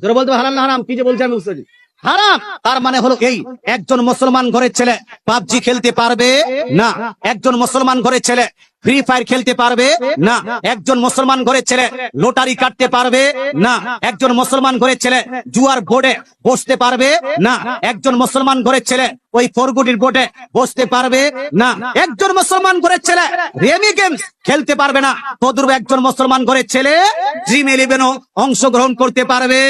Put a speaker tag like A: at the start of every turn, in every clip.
A: জোরে বলতে হারাম না হারাম কি যে বলছে আমি বুঝতে। হারাম। তার মানে হলো এই, একজন মুসলমান ঘরের ছেলে পাবজি খেলতে পারবে? না। একজন মুসলমান ঘরের ছেলে ফ্রি ফায়ার খেলতে পারবে? না। একজন মুসলমান ঘরের ছেলে লোটারি কাটতে পারবে? না। একজন মুসলমান ঘরের ছেলে জুয়ার বোর্ডে বসতে পারবে? না। একজন মুসলমান ঘরের ছেলে ওই ফোরগুটির বোর্ডে বসতে পারবে? না। একজন মুসলমান ঘরের ছেলে রেমি গেমস খেলতে পারবে না। তদুর একজন মুসলমান ঘরের ছেলে ড্রিম ইলেভেনও অংশগ্রহণ করতে পারবে?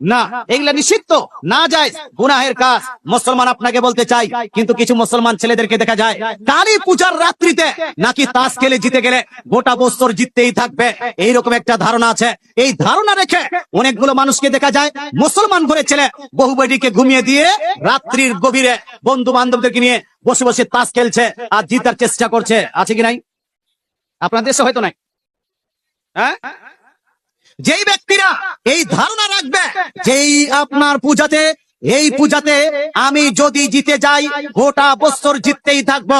A: না, এগুলা নিষিদ্ধ। না যায়, গুনাহের কাজ। মুসলমান আপনাকে বলতে চাই, কিন্তু কিছু মুসলমান ছেলেদেরকে দেখা যায়, কালী পূজার রাত্রিতে নাকি তাস খেলে জিতে গেলে গোটা বছর জিততেই থাকবে। এইরকম একটা ধারণা আছে। এই ধারণা রেখে অনেকগুলো মানুষকে দেখা যায়, মুসলমান ঘরে ছেলে বহু বেটিকে ঘুমিয়ে দিয়ে রাত্রির গভীরে বন্ধু বান্ধবদেরকে নিয়ে বসে বসে তাস খেলছে আর জিতার চেষ্টা করছে। আছে কি নাই? আপনার দেশে হয়তো নাই। হ্যাঁ? যেই ব্যক্তিরা এই ধারণা রাখবে যেই আপনার পূজাতে, এই পূজাতে আমি যদি জিতে যাই, গোটা বছর জিততেই থাকব।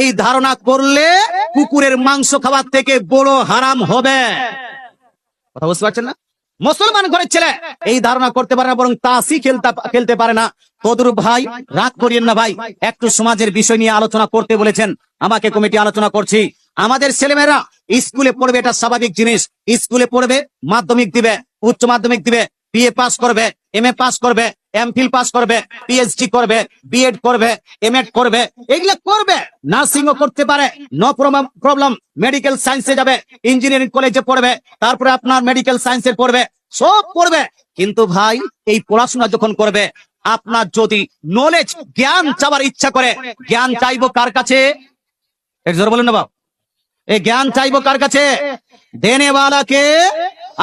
A: এই ধারণা করলে কুকুরের মাংস খাওয়ার থেকে বড় হারাম হবে। কথা বুঝতে পারছেন না? মুসলমান ঘরের ছেলে, এই ধারণা করতে পারে না, বরং তাসই খেলতে খেলতে পারে না। তদুর ভাই, রাগ করিয়েন না ভাই, একটু সমাজের বিষয় নিয়ে আলোচনা করতে বলেছেন। আমাকে কমিটি আলোচনা করছি। আমাদের ছেলেমেয়েরা, স্কুলে পড়বে এটা স্বাভাবিক জিনিস। স্কুলে পড়বে, মাধ্যমিক দিবে। উচ্চ মাধ্যমিক দিবে বিএ পাস করবে এম এ পাস করবে এমফিল পাস করবে পিএইচডি করবে বিএড করবে এমএড করবে, এগুলো করবে। নার্সিং ও করতে পারে নো প্রবলেম মেডিকেল সায়েন্সে যাবে ইঞ্জিনিয়ারিং কলেজে পড়বে, তারপরে আপনার মেডিকেল সায়েন্সে পড়বে, সব পড়বে। কিন্তু ভাই, এই পড়াশোনা যখন করবে, আপনার যদি নলেজ জ্ঞান চাওয়ার ইচ্ছা করে, জ্ঞান চাইব কার কাছে? জোর বলুন না বাপ। এই জ্ঞান চাইব কার কাছে? দেনেওয়ালা কে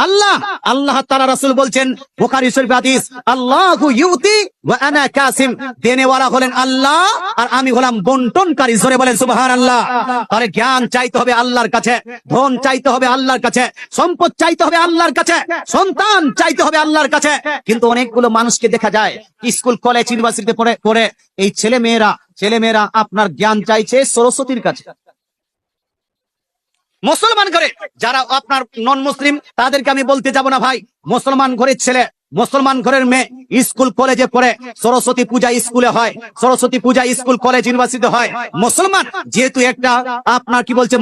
A: আল্লাহ আল্লাহ তাআলা রাসূল বলছেন, বুখারী শরীফ হাদিস, আল্লাহু ইউতি ওয়া আনা কাসিম। হলেন আল্লাহ, আর আমি হলাম বন্টনকারী, জোরে বলেন সুবহানাল্লাহ। তাহলে জ্ঞান চাইতে হবে আল্লাহর কাছে, ধন চাইতে হবে আল্লাহর কাছে, সম্পদ চাইতে হবে আল্লাহর কাছে, সন্তান চাইতে হবে আল্লাহর কাছে। কিন্তু অনেকগুলো মানুষকে দেখা যায়, স্কুল, কলেজ, ইউনিভার্সিটিতে পড়ে পড়ে, এই ছেলে মেয়েরা ছেলে মেয়েরা আপনার জ্ঞান চাইছে সরস্বতীর কাছে। মুসলমান ঘরে, যারা আপনার নন মুসলিম তাদেরকে আমি বলতে যাব না ভাই। মুসলমান ঘরের ছেলে, মুসলমান ঘরের মেয়ে, স্কুল, কলেজে পড়ে সরস্বতী পূজা স্কুলে হয়, Saraswati Puja school, college university হয়। মুসলমান, যেহেতু একটা আপনার কি বলছে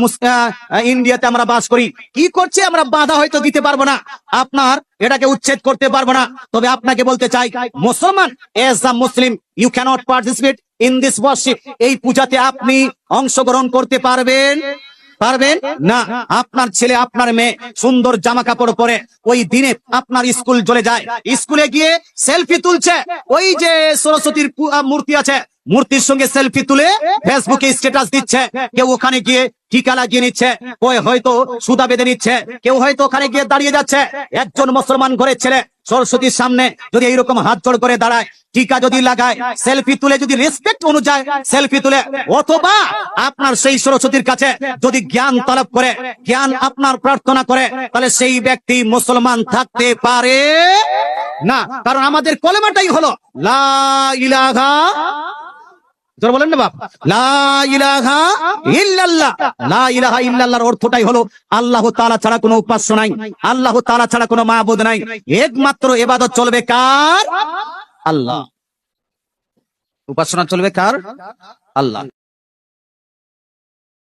A: ইন্ডিয়াতে আমরা বাস করি, কি করছে আমরা বাধা হয়তো দিতে পারব না। আপনার এটাকে উচ্ছেদ করতে পারব না। তবে আপনাকে বলতে চাই, মুসলমান as a Muslim you can't participate in this worship এই পূজাতে আপনি অংশগ্রহণ করতে পারবেন। পারবেন? না আপনার ছেলে আপনার মেয়ে সুন্দর জামা কাপড় পরে ওই দিনে আপনার স্কুল চলে যায়। স্কুলে গিয়ে সেলফি তুলছে। ওই যে সরস্বতীর মূর্তি আছে মূর্তির সঙ্গে সেলফি তুলে ফেসবুকে স্ট্যাটাস দিচ্ছে। কেউ ওখানে গিয়ে টিকা লাগিয়ে নিচ্ছে। হয়তো সুদা বেঁধে নিচ্ছে। কেউ হয়তো ওখানে গিয়ে দাঁড়িয়ে যাচ্ছে। একজন মুসলমান ঘরের ছেলে সরস্বতীর সামনে যদি এইরকম হাত জোড় করে দাঁড়ায়, টিকা যদি লাগায়, সেলফি তুলে যদি রেসপেক্ট অনুযায়ী সেলফি তুলে, অথবা আপনার সেই সরস্বতীর কাছে যদি জ্ঞান তলব করে, জ্ঞান আপনার প্রার্থনা করে, তাহলে সেই ব্যক্তি মুসলমান থাকতে পারে না। কারণ আমাদের কলেমাটাই হলো, লা ইলাহা জোর বলেন না বাপ। লা ইলাহা ইল্লাল্লাহ। লা ইলাহা ইল্লাল্লাহর অর্থটাই হলো আল্লাহ তাআলা ছাড়া কোনো উপাস্য নাই। আল্লাহ তাআলা ছাড়া কোনো মাহবুদ নাই। একমাত্র ইবাদত চলবে কার? আল্লাহ। উপাসনা চলবে কার? আল্লাহ।